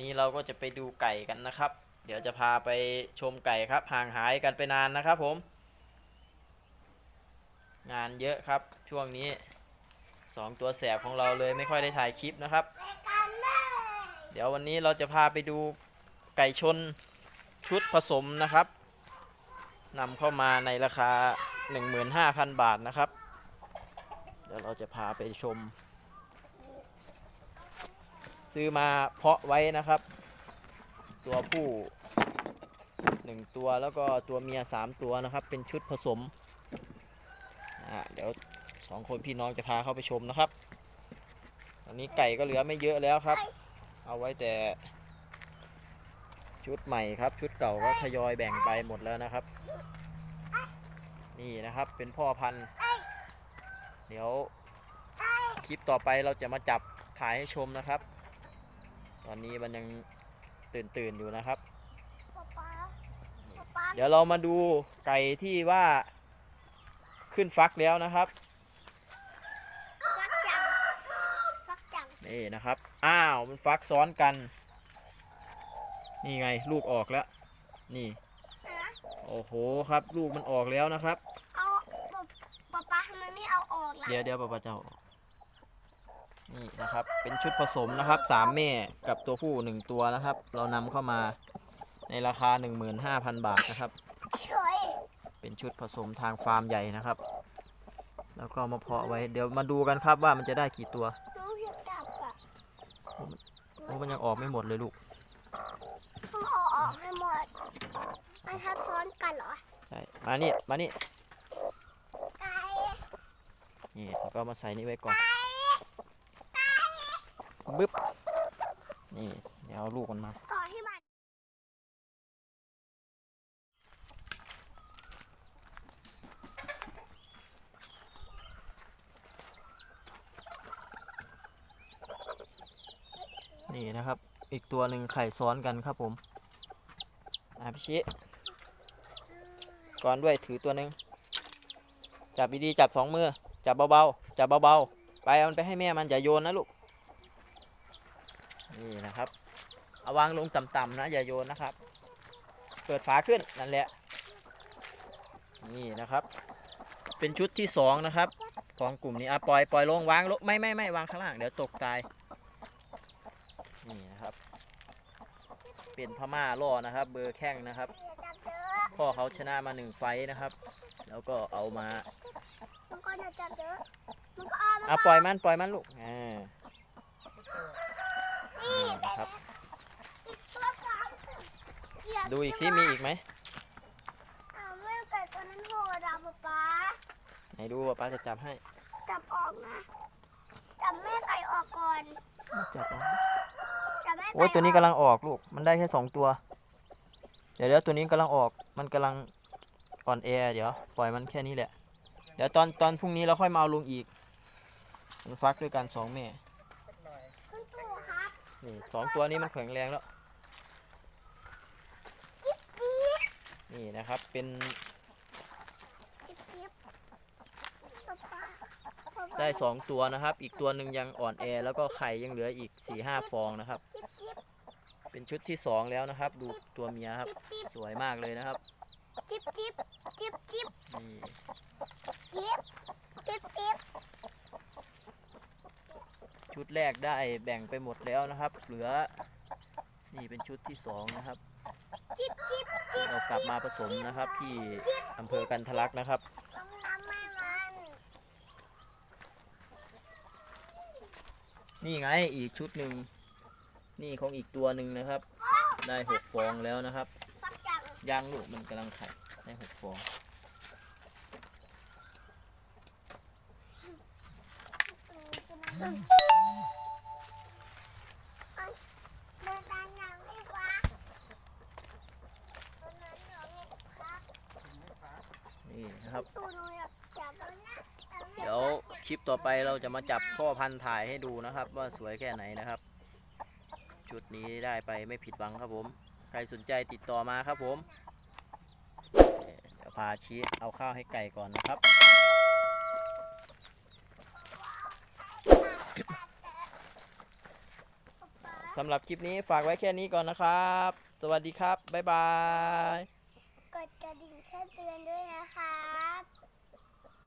นี้เราก็จะไปดูไก่กันนะครับ เดี๋ยวจะพาไปชมไก่ครับ ห่างหายกันไปนานนะครับผม งานเยอะครับช่วงนี้สองตัวแสบของเราเลยไม่ค่อยได้ถ่ายคลิปนะครับ เดี๋ยววันนี้เราจะพาไปดูไก่ชนชุดผสมนะครับนำเข้ามาในราคา 15,000 บาทนะครับ เดี๋ยวเราจะพาไปชม ซื้อมาเพาะไว้นะครับ ตัวผู้หนึ่งตัวแล้วก็ตัวเมียสามตัวนะครับ เป็นชุดผสมอ่าเดี๋ยวสองคนพี่น้องจะพาเข้าไปชมนะครับตอนนี้ไก่ก็เหลือไม่เยอะแล้วครับ เอาไว้แต่ชุดใหม่ครับ ชุดเก่าก็ทยอยแบ่งไปหมดแล้วนะครับ นี่นะครับเป็นพ่อพันธุ์ เดี๋ยวคลิปต่อไปเราจะมาจับถ่ายให้ชมนะครับ ตอนนี้มันยังตื่นตื่นๆอยู่นะครับ เดี๋ยวเรามาดูไก่ที่ว่าขึ้นฟักแล้วนะครับฟักจังฟักจังนี่นะครับ อ้าวมันฟักซ้อนกัน นี่ไงลูกออกแล้ว นี่นะโอ้โหครับ ลูกมันออกแล้วนะครับ เอาป๊าป๊าทำไมไม่เอาออกล่ะ เดี๋ยวเดี๋ยวป้าป้าเจ้า นี่นะครับ เป็นชุดผสมนะครับสามแม่กับตัวผู้หนึ่งตัวนะครับ เรานำเข้ามาในราคา 15,000 บาทนะครับเฮ้ยเป็นชุดผสมทางฟาร์มใหญ่นะครับ แล้วก็มาเพาะไว้ เดี๋ยวมาดูกันครับว่ามันจะได้กี่ตัวหนูอยากจับอะโอ้มันยังออกไม่หมดเลยลูกต้องเอาออกให้หมด มันทับซ้อนกันเหรอ ใช่ มานี่ มานี่ไก่นี่แล้วก็มาใส่นี่ไว้ก่อน บึ๊บ นี่ เดี๋ยวเอาลูกมันมา ต่อให้มันนี่นะครับ อีกตัวหนึ่งไข่ซ้อนกันครับผมอะพี่ชิก่อนด้วยถือตัวหนึ่งจับดีๆจับสองมือ จับเบาๆ จับเบาๆ ไปเอามันไปให้แม่มันอย่าโยนนะลูก นี่นะครับเอาวางลงต่ำๆนะอย่าโยนนะครับ เปิดฝาขึ้นนั่นแหละ นี่นะครับ เป็นชุดที่สองนะครับ ของกลุ่มนี้อะปล่อยปล่อยลงวางลงไม่ไม่ไม่วางข้างล่างเดี๋ยวตกตายนี่นะครับ เป็นพม่าล่อนะครับ เบอร์แข้งนะครับจับเยอะพ่อเขาชนะมาหนึ่งไฟต์นะครับ แล้วก็เอามามันก็จะจับเยอะมันก็เอาอะปล่อยมันปล่อยมันลูกอ่า นี่ นี่ เป็น นะครับ อีกตัวสามเหยียบ ดูอีกที่มีอีกไหมอ้าวไม่ไก่ตัวนั้นโหดอะป๊าป๊าไหนดูว่าป้าจะจับให้ จับออกนะ จับแม่ไก่ออกก่อน จับเอาจับแม่ไก่โอ้ยตัวนี้กำออกลังออกลูก มันได้แค่สองตัว เดี๋ยวเดี๋ยวตัวนี้กำลังออก มันกำลังอ่อนแอเดี๋ยวปล่อยมันแค่นี้แหละ เดี๋ยวตอนตอนพรุ่งนี้เราค่อยมาเอาลงอีกมันฟักด้วยกันสองแม่ คุณปู่ครับ นี่สองตัวนี้มันแข็งแรงแล้ว จิ๊บจิ๊บ นี่นะครับเป็นได้สองตัวนะครับ อีกตัวหนึ่งยังอ่อนแอ แล้วก็ไข่ยังเหลืออีกสี่ห้าฟองนะครับ เป็นชุดที่สองแล้วนะครับ ดูตัวเมียครับ สวยมากเลยนะครับจิบจิบจิบจิบนี่จิบจิบจิบชุดแรกได้แบ่งไปหมดแล้วนะครับ เหลือ นี่เป็นชุดที่สองนะครับจิ๊บจิ๊บจิ๊บเรากลับมาผสมนะครับ ที่อำเภอกันทะลักนะครับต้องทำให้มันนี่ไงอีกชุดหนึ่ง นี่ของอีกตัวหนึ่งนะครับ ได้หกฟองแล้วนะครับฟักจังย่างลูกมันกำลังไข่ได้หกฟอง เดินตามอย่างไม่ฟักตัวนั้นเหรอไม่ฟัก นี่นะครับตัวหนูอยากจับแล้วนะแต่ไม่เดี๋ยวคลิปต่อไปเราจะมาจับพ่อพันธุ์ถ่ายให้ดูนะครับ ว่าสวยแค่ไหนนะครับชุดนี้ได้ไปไม่ผิดหวังครับผม ใครสนใจติดต่อมาครับผม เดี๋ยวพาชี้เอาข้าวให้ไก่ก่อนนะครับสำหรับคลิปนี้ฝากไว้แค่นี้ก่อนนะครับ สวัสดีครับ บ๊ายบาย กดกระดิ่งแจ้งเตือนด้วยนะครับ